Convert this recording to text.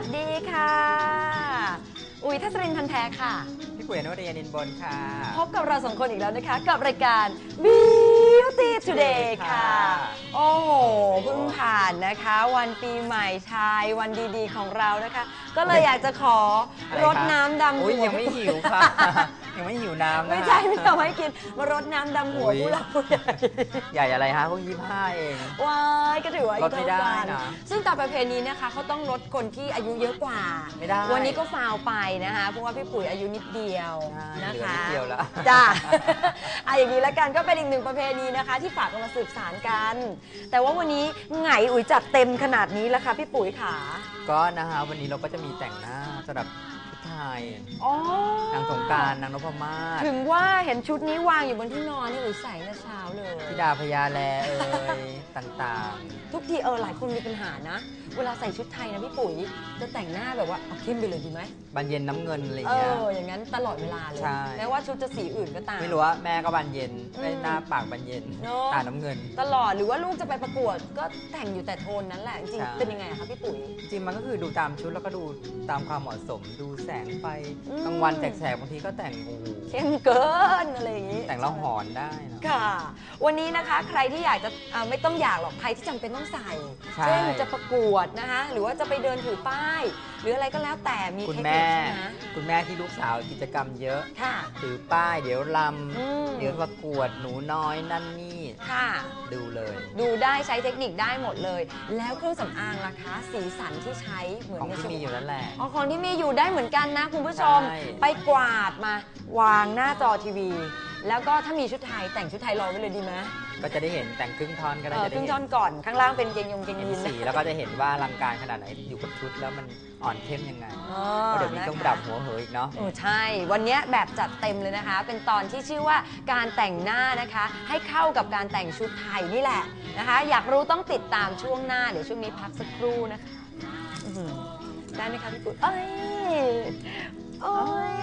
วัสดีค่ะ อุ๋ยทัศรินทันแท้ค่ะ พี่กุยอนุเรียนินบนค่ะ พบกับเราสองคนอีกแล้วนะคะ กับรายการ Beauty Today ค่ะ โอ้โหเพิ่งผ่านนะคะ วันปีใหม่ชายวันดีๆของเรานะคะ ก็เลยอยากจะขอรดน้ำดำหัวยังไม่หิวค่ะ ยังไม่หิวน้ำนะคะไม่ใช่ไม่ทำให้กิน มารดน้ำดำหัวอุ๊ยผู้หลักผู้ใหญ่ใหญ่อะไรฮะเพิ่งยี่ห้าเอง ว้ายก็ถือว่าอาลยุดไม่เท่าได้กันนะซึ่งตามประเพณีนะคะเขาต้องลดคนที่อายุเยอะกว่า ไม่ได้วันนี้ก็ฟาวไปนะคะเพราะว่าพี่ปุ๋ยอายุนิดเดียวใช่นะเหลือคะนิดเดียวแล้วจ้าอะอย่างนี้ละกันก็เป็นอีกหนึ่งประเพณีนะคะ ที่ฝากกันมาสืบสารกัน แต่ว่าวันนี้ไงอุ๋ยจัดเต็มขนาดนี้แล้วค่ะพี่ปุ๋ยขา ก็นะคะวันนี้เราก็จะมีแต่งหน้าสำหรับ ชุดไทยอ๋อนางสงกรารนางนพมาศถึงว่าเห็นชุดนี้วางอยู่บนที่นอนนี่อุ๋ยใส่ตั้งแต่เช้าเลย ธิดาพญาแลเอ่ยต่างทุกทีเออหลายคนมีปัญหานะ เวลาใส่ชุดไทยนะพี่ปุ๋ยจะแต่งหน้าแบบว่าเอาเข้มไปเลยดีไหมๆบานเย็นน้ำเงินอะไรเอเงี้ย ออย่างนั้นตลอดเวลาเลยใช่ แม้ว่าชุดจะสีอื่นก็ตาม ไม่รู้ว่าแม่ก็บานเย็นอืมไอ้หน้าปากบานเย็นเนอะ ตาน้ำเงิน ตลอดหรือว่าลูกจะไปประกวดก็แต่งอยู่แต่โทนนั้นแหละจริงใช่ ๆเป็นยังไงอะคะพี่ปุ๋ย จริงๆมันก็คือดูตามชุดแล้วก็ดูตามความเหมาะสม ดูแสงไฟอืม กลางวันแสกๆบางทีก็แต่งโอ้โหเข้มเกินอะไรอย่างนี้แต่งแล้วหอนได้นะ ค่ะ วันนี้นะคะใครที่อยากจะเอ่อไม่ต้องอยากหรอกใครที่จำเป็นต้องใส่ ใช่ เช่นจะประกวดนะคะหรือว่าจะไปเดินถือป้าย หรืออะไรก็แล้วแต่มีคุณเทคนิแม่ คใช่ไหมคุณแม่ที่ลูกสาวกิจกรรมเยอะ ค่ะ ถือป้ายเดี๋ยวลอืมำเดี๋ยวประกวดหนูน้อยนั่นนี่ค่ะ ดูเลย ดูได้ใช้เทคนิคได้หมดเลย แล้วเครื่องสำอางล่ะคะ สีสันที่ใช้เหมือนของในที่ชุดมีอยู่นั่นแหละ อ๋อของที่มีอยู่ได้เหมือนกันนะคุณผู้ชม ใช่ ไปกวาดมาวางหน้าจอทีวี แล้วก็ถ้ามีชุดไทยแต่งชุดไทยรอไว้เลยดีไหมก็จะได้เห็นแต่งครึ่งท่อนก็เอได้อจะคได้รึ่งเห็ท่อนนก่อนข้างล่างเป็นเกงยงเกงเห็นยีนสีแล้วก็จะเห็นว่าอลังการขนาดไหนอยู่กับชุดแล้วมันอ่อนเข้มยังไงอ๋อเพราะเดี๋ยวนี้นะคะต้องดับหัวเหยอีกเนาะ โอ้ใช่ วันนี้แบบจัดเต็มเลยนะคะ เป็นตอนที่ชื่อว่าการแต่งหน้านะคะ ให้เข้ากับการแต่งชุดไทยนี่แหละนะคะ อยากรู้ต้องติดตามช่วงหน้าเดี๋ยวช่วงนี้พักสักครู่นะคะอื้อหือ ได้ไหมคะพี่ปุ๋ยเอ้ย โอ้ย